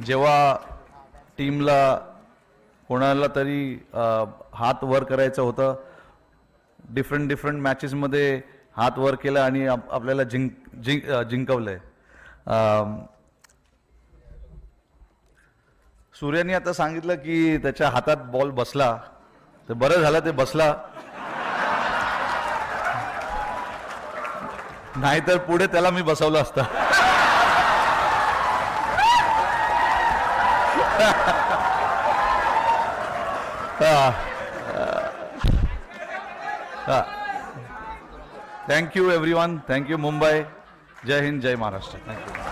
जेव्हा टीमला कोणाला तरी हात वर करायचं होतं डिफरंट डिफरंट मॅचेसमध्ये हात वर केला आणि आप- आपल्याला जिंक जिंक जिंकवलंय. सूर्याने आता सांगितलं की त्याच्या हातात बॉल बसला. तर बरं झालं ते बसला. नाहीतर पुढे त्याला मी बसवलं असतं. Thank you every one thank you Mumbai Jai Hind Jai Maharashtra thank you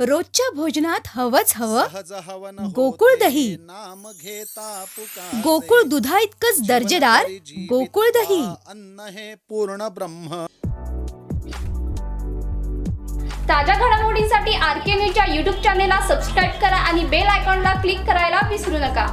रोजच्या भोजनात हवंच हवं गोकुळ दही. नाम घेता पुकारे. गोकुळ दुधा इतकंच दर्जेदार गोकुळ दही अन्न हे पूर्ण ब्रह्म ताज्या घडामोडींसाठी आर के न्यूजच्या यूट्यूब चॅनेलला सबस्क्राईब करा आणि बेल आयकॉनला क्लिक करायला विसरू नका